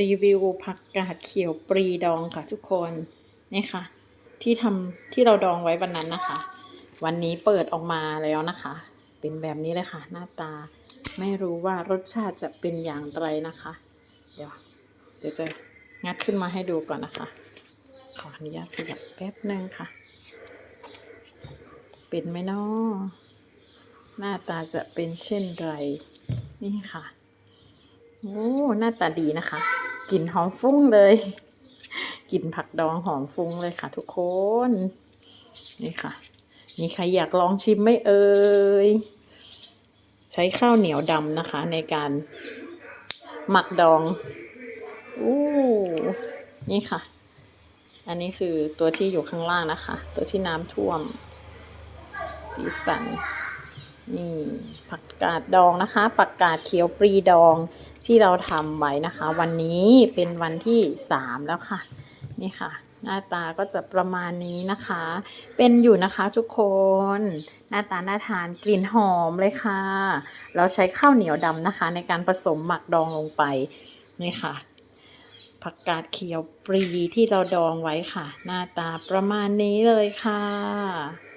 รีวิวผักกาดเขียวปรีดองค่ะทุกคนนี่ค่ะ ที่ทำที่เราดองไว้วันนั้นนะคะ วันนี้เปิดออกมาแล้วนะคะ เป็นแบบนี้เลยค่ะ หน้าตาไม่รู้ว่ารสชาติจะเป็นอย่างไรนะคะ เดี๋ยวเดี๋ยวจะงัดขึ้นมาให้ดูก่อนนะคะ ขออนุญาตขยับแป๊บหนึ่งค่ะ เป็นไหมนาะหน้าตาจะเป็นเช่นไร นี่ค่ะ โอ้ หน้าตาดีนะคะ กลิ่นหอมฟุ้งเลยกลิ่นผักดองหอมฟุ้งเลยค่ะ ทุกคน นี่ค่ะ มีใครอยากลองชิมไหมเอ่ยใช้ข้าวเหนียวดำนะคะ ในการหมักดองอู้นี่ค่ะ อันนี้คือตัวที่อยู่ข้างล่างนะคะ ตัวที่น้ำท่วม สีสัน ผักกาดดองนะคะ ผักกาดเขียวปรีดองที่เราทำไว้นะคะ วันนี้เป็นวันที่สามแล้วค่ะ นี่ค่ะ หน้าตาก็จะประมาณนี้นะคะ เป็นอยู่นะคะทุกคน หน้าตาน่าทานกลิ่นหอมเลยค่ะ เราใช้ข้าวเหนียวดำนะคะ ในการผสมหมักดองลงไป นี่ค่ะผักกาดเขียวปรีที่เราดองไว้ค่ะ หน้าตาประมาณนี้เลยค่ะ